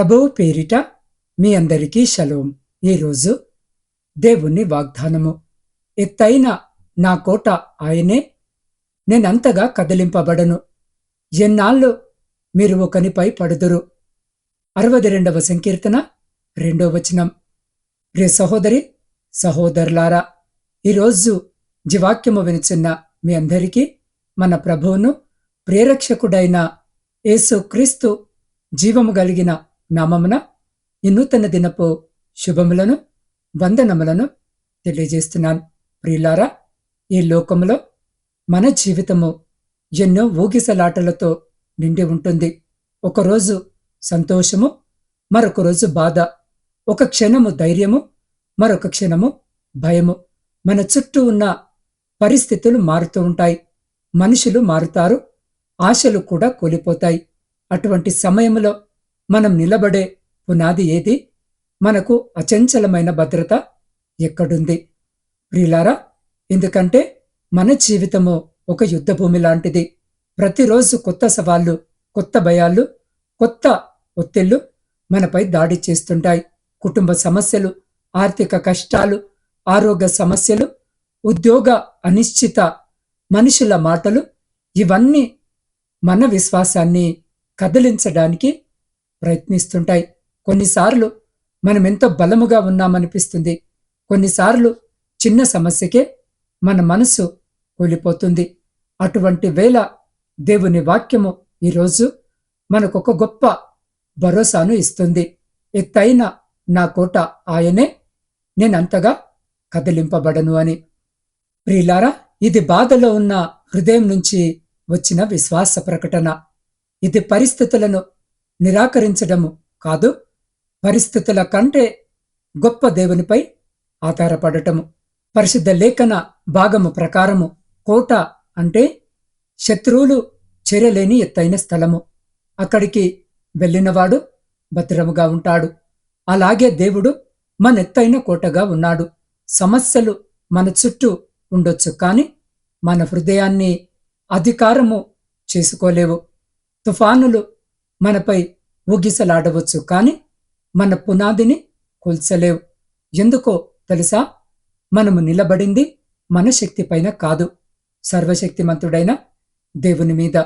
ప్రభువు పేరిట మీ అందరికీ షలోం ఈరోజు దేవుని వాగ్దానము. ఎత్తైన నా కోట ఆయనే నేనంతగా కదిలింపబడను. ఎన్నాళ్ళు మీరు ఒకనిపై పడుదురు? అరవది రెండవ సంకీర్తన రెండో వచనం. రే సహోదరి సహోదరులారా ఈరోజు జీవాక్యము వినుచున్న మీ అందరికీ మన ప్రభువును ప్రేరక్షకుడైన యేసుక్రీస్తు జీవము కలిగిన నామమున ఈ నూతన దినపు శుభములను వందనములను తెలియజేస్తున్నాను. ప్రియులారా ఈ లోకములో మన జీవితము ఎన్నో ఊగిసలాటలతో నిండి ఉంటుంది. ఒకరోజు సంతోషము మరొక రోజు బాధ. ఒక క్షణము ధైర్యము మరొక క్షణము భయము. మన చుట్టూ ఉన్న పరిస్థితులు మారుతూ ఉంటాయి. మనుషులు మారుతారు ఆశలు కూడా కూలిపోతాయి. అటువంటి సమయంలో మనం నిలబడే పునాది ఏది? మనకు అచంచలమైన భద్రత ఎక్కడుంది? ప్రియులారా ఎందుకంటే మన జీవితము ఒక యుద్ధభూమి లాంటిది. ప్రతిరోజు కొత్త సవాళ్ళు కొత్త భయాలు కొత్త ఒత్తిళ్ళు మనపై దాడి చేస్తుంటాయి. కుటుంబ సమస్యలు ఆర్థిక కష్టాలు ఆరోగ్య సమస్యలు ఉద్యోగ అనిశ్చిత మనుషుల మాటలు ఇవన్నీ మన విశ్వాసాన్ని కదిలించడానికి ప్రయత్నిస్తుంటాయి. కొన్నిసార్లు మనం ఎంతో బలముగా ఉన్నామనిపిస్తుంది. కొన్నిసార్లు చిన్న సమస్యకే మన మనసు కూలిపోతుంది. అటువంటి వేళ దేవుని వాక్యము ఈరోజు మనకొక గొప్ప భరోసాను ఇస్తుంది. ఎత్తైన నా కోట ఆయనే నేనంతగా కదిలింపబడను అని. ప్రియులారా ఇది బాధలో ఉన్న హృదయం నుంచి వచ్చిన విశ్వాస ప్రకటన. ఇది పరిస్థితులను నిరాకరించడము కాదు పరిస్థితుల కంటే గొప్ప దేవునిపై ఆధారపడటము. పరిశుద్ధ లేఖన భాగము ప్రకారము కోట అంటే శత్రువులు చేరలేని ఎత్తైన స్థలము. అక్కడికి వెళ్ళినవాడు భద్రముగా ఉంటాడు. అలాగే దేవుడు మన ఎత్తైన కోటగా ఉన్నాడు. సమస్యలు మన చుట్టూ ఉండొచ్చు కానీ మన హృదయాన్ని అధికారము చేసుకోలేవు. తుఫానులు మనపై ఊగిసలాడవచ్చు కానీ మన పునాదిని కూల్చలేవు. ఎందుకో తెలుసా? మనము నిలబడింది మన శక్తి పైన కాదు. సర్వశక్తిమంతుడైన దేవుని మీద.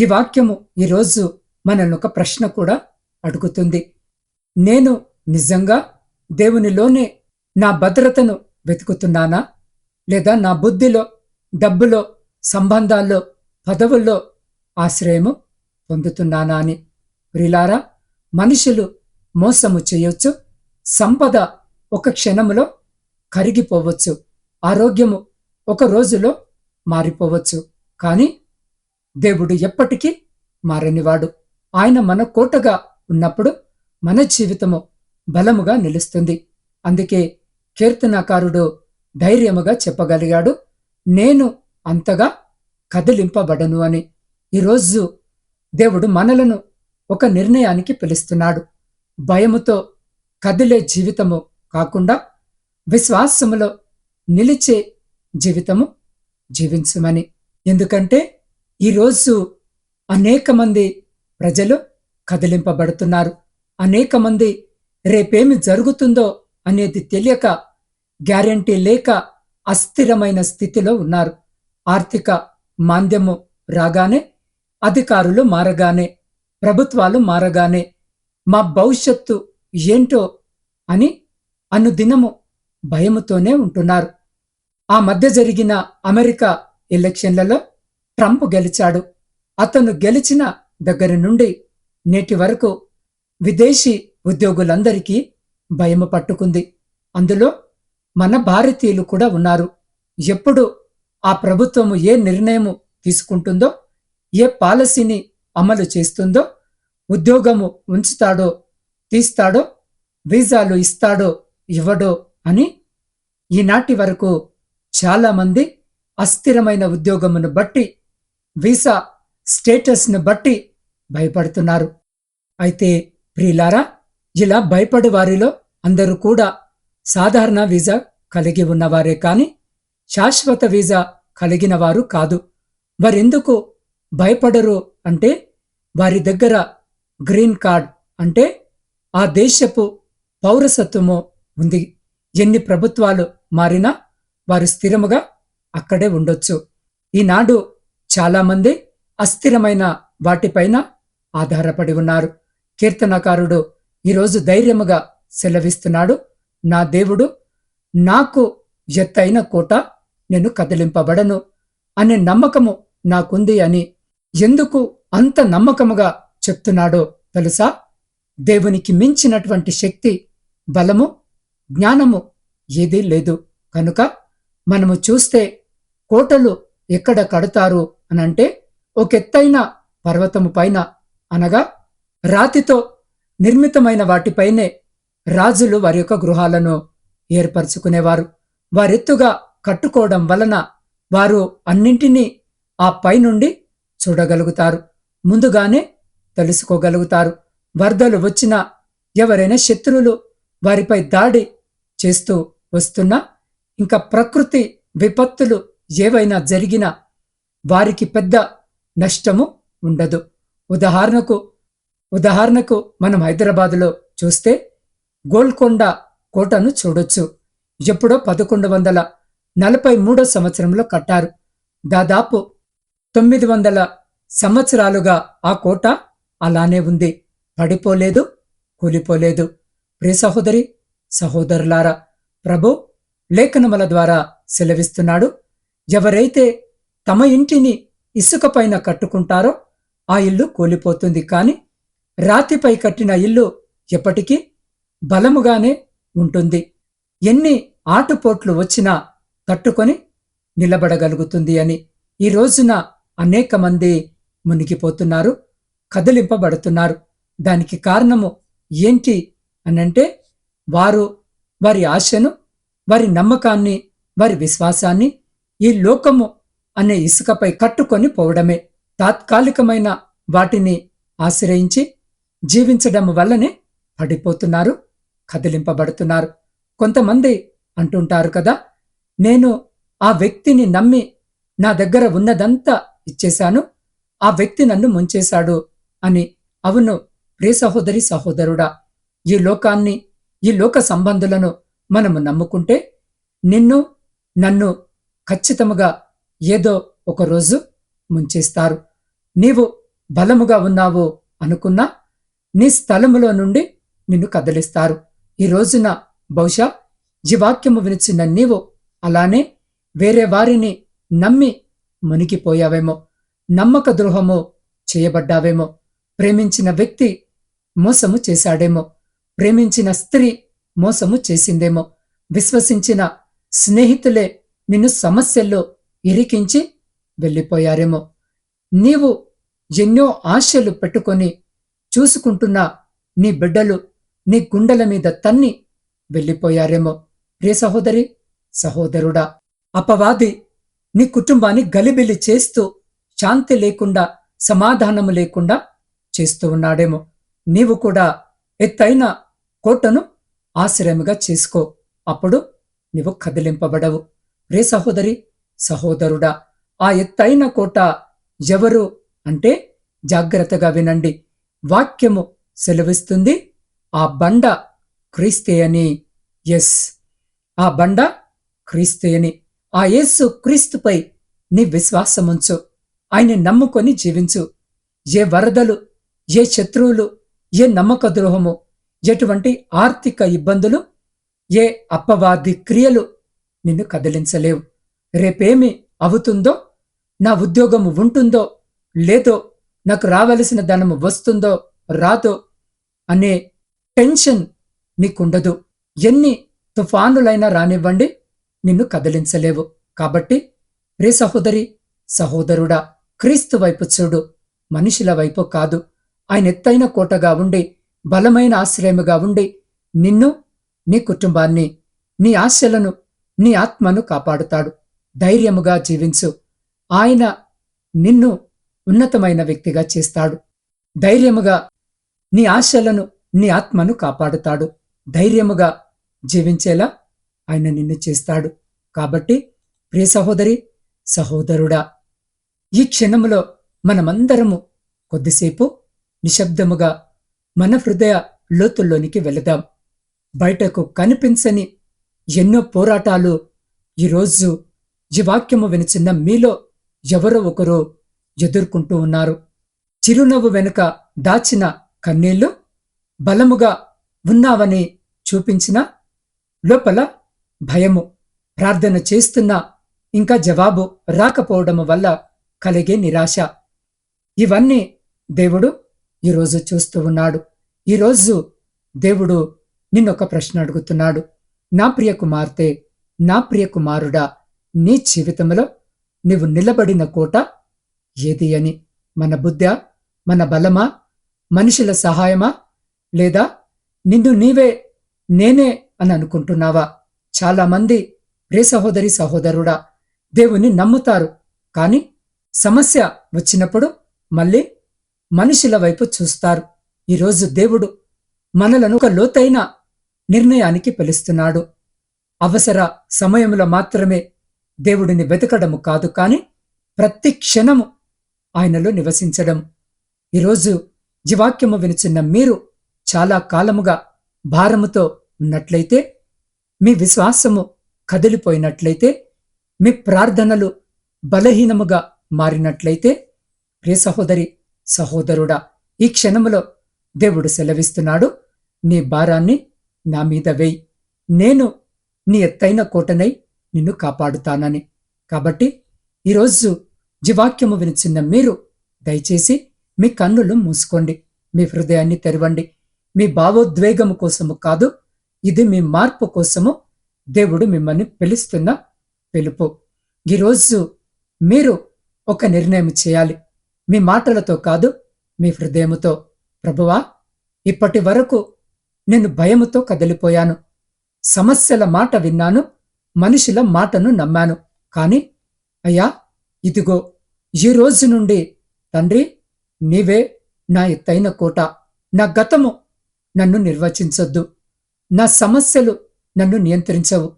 ఈ వాక్యము ఈరోజు మనల్ని ఒక ప్రశ్న కూడా అడుగుతుంది. నేను నిజంగా దేవునిలోనే నా భద్రతను వెతుకుతున్నానా? లేదా నా బుద్ధిలో డబ్బులో సంబంధాల్లో పదవుల్లో ఆశ్రయము పొందుతున్నానా అని. ప్రిలారా మనుషులు మోసము చేయొచ్చు సంపద ఒక క్షణములో కరిగిపోవచ్చు ఆరోగ్యము ఒక రోజులో మారిపోవచ్చు. కానీ దేవుడు ఎప్పటికీ మారనివాడు. ఆయన మన కోటగా ఉన్నప్పుడు మన జీవితము బలముగా నిలుస్తుంది. అందుకే కీర్తనాకారుడు ధైర్యముగా చెప్పగలిగాడు నేను అంతగా కదిలింపబడను అని. ఈరోజు దేవుడు మనలను ఒక నిర్ణయానికి పిలుస్తున్నాడు. భయముతో కదిలే జీవితము కాకుండా విశ్వాసములో నిలిచే జీవితము జీవించమని. ఎందుకంటే ఈరోజు అనేక మంది ప్రజలు కదిలింపబడుతున్నారు. అనేక మంది రేపేమి జరుగుతుందో అనేది తెలియక గ్యారంటీ లేక అస్థిరమైన స్థితిలో ఉన్నారు. ఆర్థిక మాంద్యము రాగానే అధికారులు మారగానే ప్రభుత్వాలు మారగానే మా భవిష్యత్తు ఏంటో అని అనుదినము భయముతోనే ఉంటున్నారు. ఆ మధ్య జరిగిన అమెరికా ఎలక్షన్లలో ట్రంప్ గెలిచాడు. అతను గెలిచిన దగ్గర నుండి నేటి వరకు విదేశీ ఉద్యోగులందరికీ భయము పట్టుకుంది. అందులో మన భారతీయులు కూడా ఉన్నారు. ఎప్పుడు ఆ ప్రభుత్వము ఏ నిర్ణయము తీసుకుంటుందో ఏ పాలసీని అమలు చేస్తుందో ఉద్యోగము ఉంచుతాడో తీస్తాడో వీసాలు ఇస్తాడో ఇవ్వడో అని ఈనాటి వరకు చాలామంది అస్థిరమైన ఉద్యోగమును బట్టి వీసా స్టేటస్ను బట్టి భయపడుతున్నారు. అయితే ప్రియులారా ఇలా భయపడు వారిలో అందరూ కూడా సాధారణ వీసా కలిగి ఉన్నవారే కాని శాశ్వత వీసా కలిగిన వారు కాదు. మరెందుకు భయపడరు అంటే వారి దగ్గర గ్రీన్ కార్డ్ అంటే ఆ దేశపు పౌరసత్వము ఉంది. ఎన్ని ప్రభుత్వాలు మారినా వారు స్థిరముగా అక్కడే ఉండొచ్చు. ఈనాడు చాలామంది అస్థిరమైన వాటిపైన ఆధారపడి ఉన్నారు. కీర్తనకారుడు ఈరోజు ధైర్యముగా సెలవిస్తున్నాడు నా దేవుడు నాకు ఎత్తైన కోట నేను కదిలింపబడను. అనే నమ్మకము నాకుంది అని ఎందుకు అంత నమ్మకముగా చెప్తున్నాడో తెలుసా? దేవునికి మించినటువంటి శక్తి బలము జ్ఞానము ఏదీ లేదు. కనుక మనము చూస్తే కోటలు ఎక్కడ కడతారు అనంటే ఒకెత్తైన పర్వతము పైన అనగా రాతితో నిర్మితమైన వాటిపైనే రాజులు వారి యొక్క గృహాలను ఏర్పరచుకునేవారు. వారెత్తుగా కట్టుకోవడం వలన వారు అన్నింటినీ ఆ పైనుండి చూడగలుగుతారు. ముందుగానే తెలుసుకోగలుగుతారు. వరదలు వచ్చినా ఎవరైనా శత్రువులు వారిపై దాడి చేస్తూ వస్తున్నా ఇంకా ప్రకృతి విపత్తులు ఏవైనా జరిగినా వారికి పెద్ద నష్టము ఉండదు. ఉదాహరణకు ఉదాహరణకు మనం హైదరాబాదులో చూస్తే గోల్కొండ కోటను చూడొచ్చు. ఎప్పుడో పదకొండు వందల నలభై మూడో సంవత్సరంలో కట్టారు. దాదాపు తొమ్మిది వందల సంవత్సరాలుగా ఆ కోట అలానే ఉంది. పడిపోలేదు కూలిపోలేదు. ప్రియ సహోదరి సహోదరులారా ప్రభు లేఖనముల ద్వారా సెలవిస్తున్నాడు. ఎవరైతే తమ ఇంటిని ఇసుకపైన కట్టుకుంటారో ఆ ఇల్లు కూలిపోతుంది. కాని రాతిపై కట్టిన ఇల్లు ఎప్పటికీ బలముగానే ఉంటుంది. ఎన్ని ఆటుపోట్లు వచ్చినా తట్టుకొని నిలబడగలుగుతుంది అని ఈ రోజున అనేక మంది మునిగిపోతున్నారు కదిలింపబడుతున్నారు. దానికి కారణము ఏంటి అనంటే వారు వారి ఆశను వారి నమ్మకాన్ని వారి విశ్వాసాన్ని ఈ లోకము అనే ఇసుకపై కట్టుకొని పోవడమే. తాత్కాలికమైన వాటిని ఆశ్రయించి జీవించడం వల్లనే పడిపోతున్నారు కదిలింపబడుతున్నారు. కొంతమంది అంటుంటారు కదా నేను ఆ వ్యక్తిని నమ్మి నా దగ్గర ఉన్నదంతా ఇచ్చేశాను. ఆ వ్యక్తి నన్ను ముంచేశాడు అని అవును ప్రే సహోదరి సహోదరుడా ఈ లోకాన్ని ఈ లోక సంబంధులను మనము నమ్ముకుంటే నిన్ను నన్ను ఖచ్చితముగా ఏదో ఒక రోజు ముంచేస్తారు. నీవు బలముగా ఉన్నావు అనుకున్నా నీ స్థలములో నుండి నిన్ను కదిలిస్తారు. ఈ రోజున బహుశా ఈ వాక్యము వినిచిన నీవు అలానే వేరే వారిని నమ్మి మునిగిపోయావేమో? నమ్మక ద్రోహము చేయబడ్డావేమో? ప్రేమించిన వ్యక్తి మోసము చేశాడేమో? ప్రేమించిన స్త్రీ మోసము చేసిందేమో? విశ్వసించిన స్నేహితులే నిన్ను సమస్యల్లో ఇరికించి వెళ్ళిపోయారేమో? నీవు ఎన్నో ఆశలు పెట్టుకొని చూసుకుంటున్న నీ బిడ్డలు నీ గుండెల మీద తన్ని వెళ్ళిపోయారేమో? రే సహోదరి సహోదరుడా అపవాది నీ కుటుంబాన్ని గలిబిలి చేస్తూ శాంతి లేకుండా సమాధానము లేకుండా చేస్తూ ఉన్నాడేమో. నీవు కూడా ఎత్తైన కోటను ఆశ్రయముగా చేసుకో. అప్పుడు నీవు కదిలింపబడవు. రే సహోదరి సహోదరుడా ఆ ఎత్తైన కోట ఎవరు అంటే జాగ్రత్తగా వినండి. వాక్యము సెలవిస్తుంది ఆ బండ క్రీస్తే అని ఎస్ ఆ బండ క్రీస్తే అని ఆ యేసు క్రీస్తుపై నీ విశ్వాసముంచు. ఆయన్ని నమ్ముకొని జీవించు. ఏ వరదలు ఏ శత్రువులు ఏ నమ్మక ద్రోహము ఎటువంటి ఆర్థిక ఇబ్బందులు ఏ అప్పవాది క్రియలు నిన్ను కదిలించలేవు. రేపేమి అవుతుందో నా ఉద్యోగము ఉంటుందో లేదో నాకు రావలసిన ధనము వస్తుందో రాదో అనే టెన్షన్ నీకుండదు. ఎన్ని తుఫానులైనా రానివ్వండి. నిన్ను కదిలించలేవు. కాబట్టి రే సహోదరి సహోదరుడా క్రీస్తు వైపు చూడు. మనుషుల వైపు కాదు. ఆయన ఎత్తైన కోటగా ఉండి బలమైన ఆశ్రయముగా ఉండి నిన్ను నీ కుటుంబాన్ని నీ ఆశలను నీ ఆత్మను కాపాడుతాడు. ధైర్యముగా జీవించు. ఆయన నిన్ను ఉన్నతమైన వ్యక్తిగా చేస్తాడు. ధైర్యముగా నీ ఆశలను నీ ఆత్మను కాపాడుతాడు. ధైర్యముగా జీవించేలా ఆయన నిన్ను చేస్తాడు. కాబట్టి ప్రియ సహోదరి సహోదరుడా ఈ క్షణములో మనమందరము కొద్దిసేపు నిశ్శబ్దముగా మన హృదయ లోతుల్లోనికి వెళదాం. బయటకు కనిపించని ఎన్నో పోరాటాలు ఈరోజు ఈ వాక్యము వినిచిన్న మీలో ఎవరో ఒకరు ఎదుర్కొంటూ ఉన్నారు. చిరునవ్వు వెనుక దాచిన కన్నీళ్ళు బలముగా ఉన్నావని చూపించిన లోపల భయము ప్రార్థన చేస్తున్నా ఇంకా జవాబు రాకపోవడం వల్ల కలిగే నిరాశ. ఇవన్నీ దేవుడు ఈరోజు చూస్తూ ఉన్నాడు. ఈరోజు దేవుడు నిన్నొక ప్రశ్న అడుగుతున్నాడు. నా ప్రియ కుమార్తె నా ప్రియ కుమారుడా నీ జీవితంలో నీవు నిలబడిన కోట ఏది అని? మన బుద్ధ మన బలమా? మనుషుల సహాయమా? లేదా నిన్ను నీవే నేనే అని అనుకుంటున్నావా? చాలామంది ప్రే సహోదరి సహోదరుడా దేవుని నమ్ముతారు. కాని సమస్య వచ్చినప్పుడు మళ్ళీ మనుషుల వైపు చూస్తారు. ఈరోజు దేవుడు మనలను ఒక లోతైన నిర్ణయానికి పిలుస్తున్నాడు. అవసర సమయంలో మాత్రమే దేవుడిని వెతకడము కాదు కాని ప్రతి క్షణము ఆయనలో నివసించడం. ఈరోజు జీవాక్యము వినిచిన్న మీరు చాలా కాలముగా భారముతో ఉన్నట్లయితే మీ విశ్వాసము కదిలిపోయినట్లయితే మీ ప్రార్థనలు బలహీనముగా మారినట్లయితే ప్రియ సహోదరి సహోదరుడా ఈ క్షణములో దేవుడు సెలవిస్తున్నాడు నీ భారాన్ని నా మీద వేయి. నేను నీ ఎత్తైన కోటనై నిన్ను కాపాడుతానని. కాబట్టి ఈరోజు జీవాక్యము వినిచిన్న మీరు దయచేసి మీ కన్నులు మూసుకోండి మీ హృదయాన్ని తెరవండి. మీ భావోద్వేగము కోసము కాదు ఇది మీ మార్పు కోసము దేవుడు మిమ్మల్ని పిలుస్తున్న పిలుపు. ఈరోజు మీరు ఒక నిర్ణయం చేయాలి. మీ మాటలతో కాదు మీ హృదయముతో. ప్రభువా ఇప్పటి వరకు నేను భయముతో కదిలిపోయాను. సమస్యల మాట విన్నాను మనుషుల మాటను నమ్మాను. కాని అయ్యా ఇదిగో ఈ రోజు నుండి తండ్రి నీవే నా ఎత్తైన కోట. నా గతము నన్ను నిర్వచించొద్దు. నా సమస్యలు నన్ను నియంత్రించవు.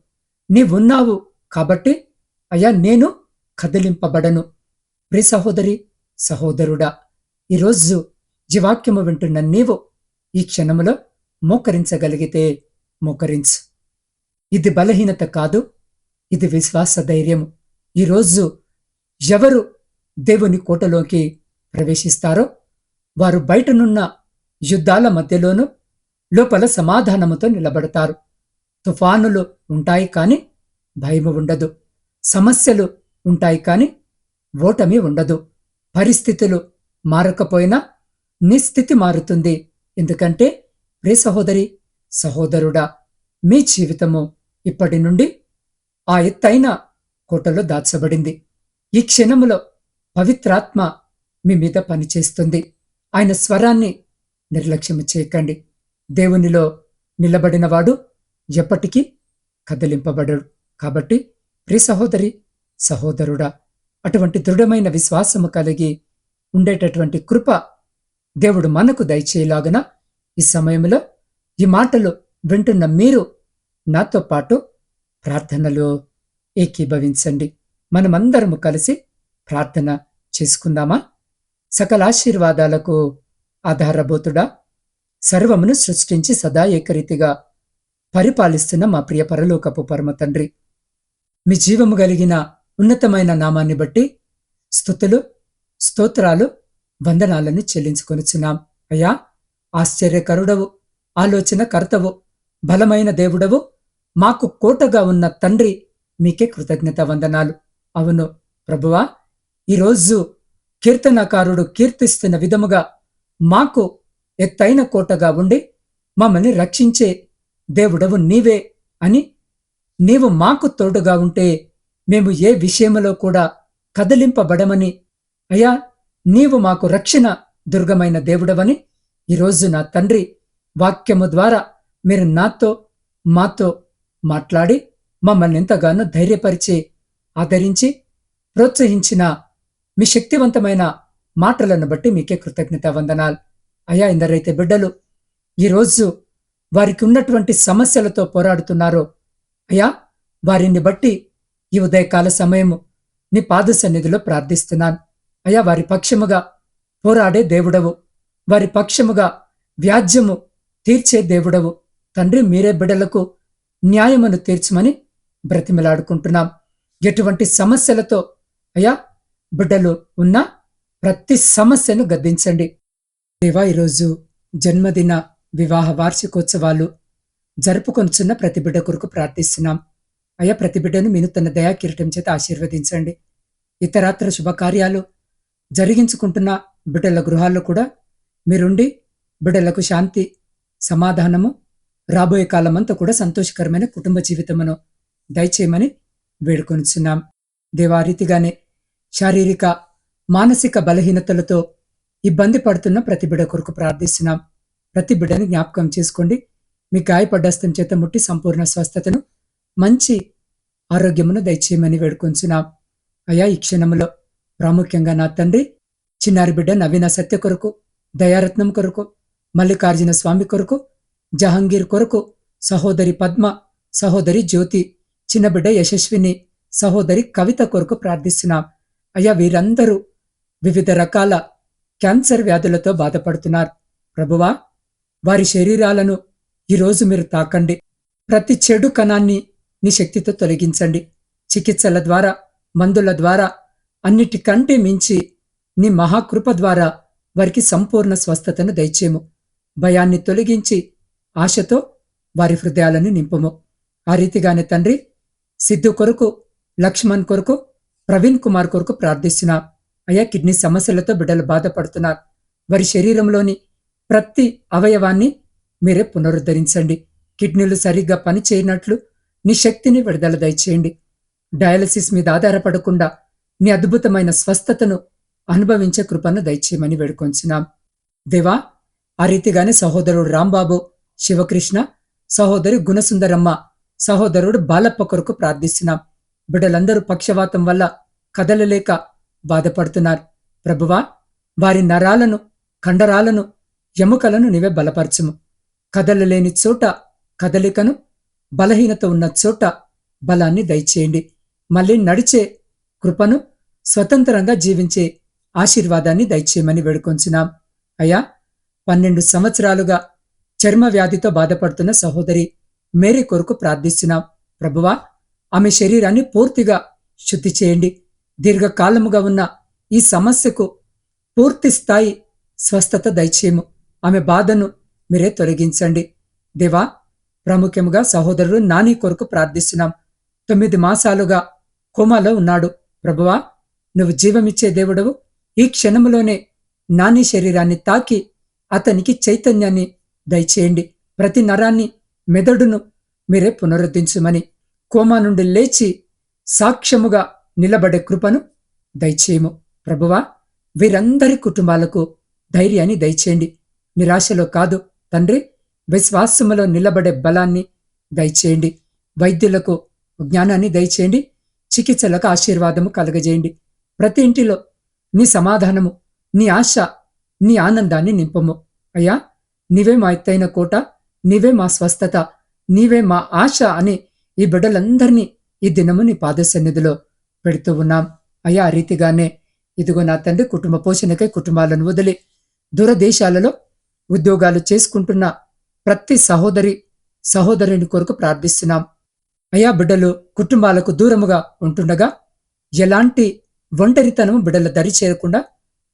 నీవున్నావు కాబట్టి అయ్యా నేను కదిలింపబడను. ప్రి సహోదరి సహోదరుడా ఈరోజు జీవాక్యము వింటున్న నీవు ఈ క్షణములో మోకరించగలిగితే మోకరించు. ఇది బలహీనత కాదు ఇది విశ్వాస ధైర్యము. ఈరోజు ఎవరు దేవుని కోటలోకి ప్రవేశిస్తారో వారు బయటనున్న యుద్ధాల మధ్యలోనూ లోపల సమాధానముతో నిలబడతారు. తుఫానులు ఉంటాయి కాని భయము ఉండదు. సమస్యలు ఉంటాయి కాని ఓటమి ఉండదు. పరిస్థితులు మారకపోయినా నిస్థితి మారుతుంది. ఎందుకంటే ప్రే సహోదరి సహోదరుడా మీ జీవితము ఇప్పటి నుండి ఆ ఎత్తైన కోటలో దాచబడింది. ఈ క్షణములో పవిత్రాత్మ మీ మీద పనిచేస్తుంది. ఆయన స్వరాన్ని నిర్లక్ష్యము చేయకండి. దేవునిలో నిలబడినవాడు ఎప్పటికీ కదిలింపబడడు. కాబట్టి ప్రి సహోదరి సహోదరుడా అటువంటి దృఢమైన విశ్వాసము కలిగి ఉండేటటువంటి కృప దేవుడు మనకు దయచేయలాగన ఈ సమయంలో ఈ మాటలు వింటున్న మీరు నాతో పాటు ప్రార్థనలో ఏకీభవించండి. మనమందరము కలిసి ప్రార్థన చేసుకుందామా? సకల ఆశీర్వాదాలకు ఆధారభూతుడా సర్వమును సృష్టించి సదా ఏకరీతిగా పరిపాలిస్తున్న మా ప్రియ పరలోకపు పరమ తండ్రి. మీ జీవము కలిగిన ఉన్నతమైన నామాన్ని బట్టి స్థుతులు స్తోత్రాలు వందనాలను చెల్లించుకొనిచున్నాం. అయ్యా ఆశ్చర్యకరుడవు ఆలోచన కర్తవు బలమైన దేవుడవు మాకు కోటగా ఉన్న తండ్రి మీకే కృతజ్ఞత వందనాలు. అవును ప్రభువా ఈరోజు కీర్తనకారుడు కీర్తిస్తున్న విధముగా మాకు ఎత్తైన కోటగా ఉండి మమ్మల్ని రక్షించే దేవుడవు నీవే అని నీవు మాకు తోడుగా ఉంటే మేము ఏ విషయంలో కూడా కదిలింపబడమని అయ్యా నీవు మాకు రక్షణ దుర్గమైన దేవుడవని ఈరోజు నా తండ్రి వాక్యము ద్వారా మీరు నాతో మాతో మాట్లాడి మమ్మల్ని ఎంతగానో ధైర్యపరిచి ఆదరించి ప్రోత్సహించిన మీ శక్తివంతమైన మాటలను బట్టి మీకే కృతజ్ఞత వందనాలు అయా ఎందరైతే బిడ్డలు ఈరోజు వారికి ఉన్నటువంటి సమస్యలతో పోరాడుతున్నారో అయ్యా వారిని బట్టి ఈ ఉదయకాల సమయము నీ పాద సన్నిధిలో ప్రార్థిస్తున్నాను. అయ్యా వారి పక్షముగా పోరాడే దేవుడవు వారి పక్షముగా వ్యాజ్యము తీర్చే దేవుడవు. తండ్రి మీరే బిడ్డలకు న్యాయమును తీర్చమని బ్రతిమలాడుకుంటున్నాం. ఎటువంటి సమస్యలతో అయ్యా బిడ్డలు ఉన్న ప్రతి సమస్యను గద్దించండి. దేవా ఈరోజు జన్మదిన వివాహ వార్షికోత్సవాలు జరుపుకొనుచున్న ప్రతి బిడ్డ కొరకు ప్రార్థిస్తున్నాం. అయ్యా ప్రతి బిడ్డను మీరు తన దయా కిరీటం చేత ఆశీర్వదించండి. ఇతరాత్ర శుభకార్యాలు జరిగించుకుంటున్న బిడ్డల గృహాల్లో కూడా మీరుండి బిడ్డలకు శాంతి సమాధానము రాబోయే కాలమంతా కూడా సంతోషకరమైన కుటుంబ జీవితమును దయచేయమని వేడుకొనిచున్నాం. దేవారీతిగానే శారీరక మానసిక బలహీనతలతో ఇబ్బంది పడుతున్న ప్రతి బిడ్డ కొరకు ప్రార్థిస్తున్నాం. ప్రతి బిడ్డని జ్ఞాపకం చేసుకోండి. మీ గాయపడ్డస్తం చేత ముట్టి సంపూర్ణ స్వస్థతను మంచి ఆరోగ్యమును దయచేయమని వేడుకొంచున్నాం. అయా ఈ క్షణంలో ప్రాముఖ్యంగా నా తండ్రి చిన్నారి బిడ్డ నవీన సత్య కొరకు దయారత్నం కొరకు మల్లికార్జున స్వామి కొరకు జహంగీర్ కొరకు సహోదరి పద్మ సహోదరి జ్యోతి చిన్న బిడ్డ యశస్విని సహోదరి కవిత కొరకు ప్రార్థిస్తున్నాం. అయ్యా వీరందరూ వివిధ రకాల క్యాన్సర్ వ్యాధులతో బాధపడుతున్నారు. ప్రభువా వారి శరీరాలను ఈరోజు మీరు తాకండి. ప్రతి చెడు కణాన్ని నీ శక్తితో తొలగించండి. చికిత్సల ద్వారా మందుల ద్వారా అన్నిటికంటే మించి నీ మహాకృప ద్వారా వారికి సంపూర్ణ స్వస్థతను దయచేము భయాన్ని తొలగించి ఆశతో వారి హృదయాలను నింపము. ఆ రీతిగానే తండ్రి సిద్ధు కొరకు లక్ష్మణ్ కొరకు ప్రవీణ్ కుమార్ కొరకు ప్రార్థిస్తున్నా. అయ్యా కిడ్నీ సమస్యలతో బిడ్డలు బాధపడుతున్నారు. వారి శరీరంలోని ప్రతి అవయవాన్ని మీరే పునరుద్ధరించండి. కిడ్నీలు సరిగ్గా పనిచేయనట్లు నీ శక్తిని విడుదల దయచేయండి. డయాలసిస్ మీద ఆధారపడకుండా నీ అద్భుతమైన స్వస్థతను అనుభవించే కృపను దయచేయమని వేడుకొంచున్నాం. దేవా ఆ రీతిగానే సహోదరుడు రాంబాబు శివకృష్ణ సహోదరి గుణసుందరమ్మ సహోదరుడు బాలప్ప కొరకు ప్రార్థిస్తున్నాం. బిడ్డలందరూ పక్షవాతం వల్ల కదలలేక బాధపడుతున్నారు. ప్రభువా వారి నరాలను కండరాలను ఎముకలను నీవే బలపరచుము. కదలలేని చోట కదలికను బలహీనత ఉన్న చోట బలాన్ని దయచేయండి. మళ్ళీ నడిచే కృపను స్వతంత్రంగా జీవించే ఆశీర్వాదాన్ని దయచేయమని వేడుకొంచున్నాం. అయ్యా పన్నెండు సంవత్సరాలుగా చర్మ వ్యాధితో బాధపడుతున్న సహోదరి మేరీ కొరకు ప్రార్థిస్తున్నాం. ప్రభువా ఆమె శరీరాన్ని పూర్తిగా శుద్ధి చేయండి. దీర్ఘకాలముగా ఉన్న ఈ సమస్యకు పూర్తి స్థాయి స్వస్థత దయచేయము. ఆమె బాధను మీరే తొలగించండి. దేవా ప్రాముఖ్యముగా సహోదరుడు నాని కొరకు ప్రార్థిస్తున్నాం. తొమ్మిది మాసాలుగా కోమాలో ఉన్నాడు. ప్రభువా నువ్వు జీవమిచ్చే దేవుడవు. ఈ క్షణములోనే నాని శరీరాన్ని తాకి అతనికి చైతన్యాన్ని దయచేయండి. ప్రతి నరాన్ని మెదడును మీరే పునరుద్ధరించమని కోమా నుండి లేచి సాక్ష్యముగా నిలబడే కృపను దయచేయము. ప్రభువా వీరందరి కుటుంబాలకు ధైర్యాన్ని దయచేయండి. నిరాశలో కాదు తండ్రి విశ్వాసములో నిలబడే బలాన్ని దయచేయండి. వైద్యులకు జ్ఞానాన్ని దయచేయండి. చికిత్సలకు ఆశీర్వాదము కలగజేయండి. ప్రతి ఇంటిలో నీ సమాధానము నీ ఆశ నీ ఆనందాన్ని నింపము. అయ్యా నీవే మా ఎత్తైన కోట నీవే మా స్వస్థత నీవే మా ఆశ అని ఈ బిడ్డలందరినీ ఈ దినము నీ పాదసన్నిధిలో పెడుతూ ఉన్నాం. అయ్యా ఆ రీతిగానే ఇదిగో నా తండ్రి కుటుంబ పోషణకై కుటుంబాలను వదిలి దూరదేశాలలో ఉద్యోగాలు చేసుకుంటున్న ప్రతి సహోదరి సహోదరుని కొరకు ప్రార్థిస్తున్నాం. అయా బిడ్డలు కుటుంబాలకు దూరముగా ఉంటుండగా ఎలాంటి ఒంటరితనం బిడ్డల దరి చేరకుండా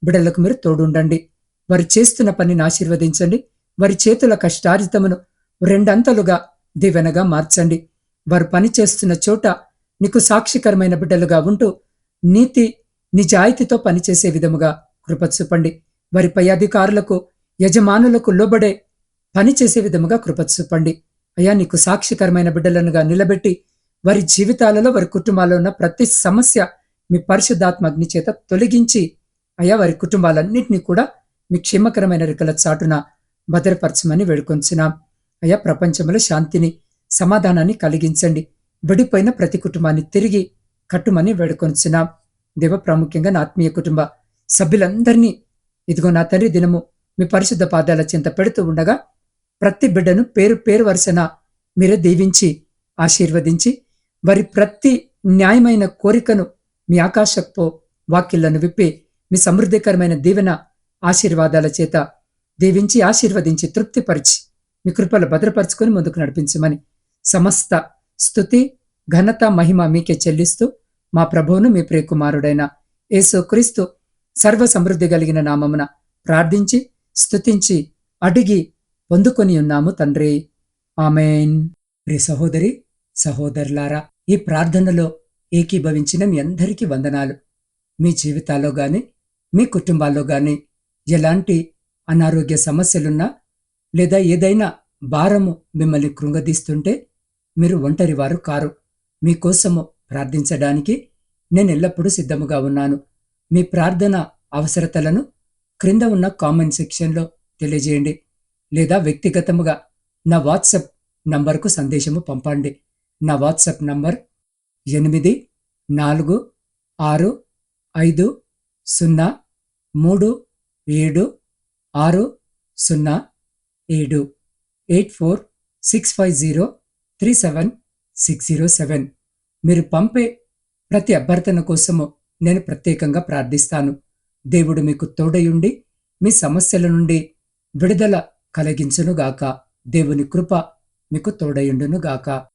బిడ్డలకు మీరు తోడుండండి. వారు చేస్తున్న పనిని ఆశీర్వదించండి. వారి చేతుల కష్టార్జితమును రెండంతలుగా దీవెనగా మార్చండి. వారు పని చేస్తున్న చోట నీకు సాక్షికరమైన బిడ్డలుగా ఉంటూ నీతి నిజాయితీతో పనిచేసే విధముగా కృప చూపండి వారి పై అధికారులకు యజమానులకు లోబడే పనిచేసే విధముగా కృప చూపండి అయ్యా నీకు సాక్షికరమైన బిడ్డలనుగా నిలబెట్టి వారి జీవితాలలో వారి కుటుంబాల్లో ఉన్న ప్రతి సమస్య మీ పరిశుద్ధాత్మ అగ్ని చేత తొలగించి అయ్యా వారి కుటుంబాలన్నింటినీ కూడా మీ క్షేమకరమైన రెక్కల చాటున భద్రపరచమని వేడుకొంచున్నాం. అయ్యా ప్రపంచంలో శాంతిని సమాధానాన్ని కలిగించండి. విడిపోయిన ప్రతి కుటుంబాన్ని తిరిగి కట్టుమని వేడుకొంచున్నాం దేవ ప్రాముఖ్యంగా నా ఆత్మీయ కుటుంబ సభ్యులందరినీ ఇదిగో నా తండ్రి దినము మీ పరిశుద్ధ పాదాల చింత పెడుతూ ఉండగా ప్రతి బిడ్డను పేరు పేరు వరుసన మీరే దీవించి ఆశీర్వదించి వారి ప్రతి న్యాయమైన కోరికను మీ ఆకాశపు వాక్యులను విప్పి మీ సమృద్ధికరమైన దీవెన ఆశీర్వాదాల చేత దీవించి ఆశీర్వదించి తృప్తిపరిచి మీ కృపలు భద్రపరుచుకొని ముందుకు నడిపించమని సమస్త స్థుతి ఘనత మహిమ మీకే చెల్లిస్తూ మా ప్రభువును మీ ప్రియకుమారుడైన యేసుక్రీస్తు సర్వ సమృద్ధి కలిగిన నామమున ప్రార్థించి స్థుతించి అడిగి పొందుకొని ఉన్నాము తండ్రి. ఆమెన్. ప్రియ సహోదరి సహోదరులారా ఈ ప్రార్థనలో ఏకీభవించిన మీ అందరికీ వందనాలు. మీ జీవితాల్లో గాని మీ కుటుంబాల్లో గాని ఎలాంటి అనారోగ్య సమస్యలున్నా లేదా ఏదైనా భారము మిమ్మల్ని కృంగదీస్తుంటే మీరు ఒంటరి వారు కారు. మీకోసము ప్రార్థించడానికి నేను ఎల్లప్పుడూ సిద్ధముగా ఉన్నాను. మీ ప్రార్థన అవసరతలను క్రింద ఉన్న కామెంట్ సెక్షన్లో తెలియజేయండి. లేదా వ్యక్తిగతముగా నా వాట్సాప్ నంబర్కు సందేశము పంపండి. నా వాట్సాప్ నంబర్ ఎనిమిది నాలుగు ఆరు ఐదు సున్నా మూడు ఏడు ఆరు సున్నా ఏడు eight four six five zero three seven six zero seven. మీరు పంపే ప్రతి అభ్యర్థన కోసము నేను ప్రత్యేకంగా ప్రార్థిస్తాను. దేవుడు మీకు తోడయుండి మీ సమస్యల నుండి విడుదల కలిగించునుగాక. దేవుని కృప మీకు తోడయుండునుగాక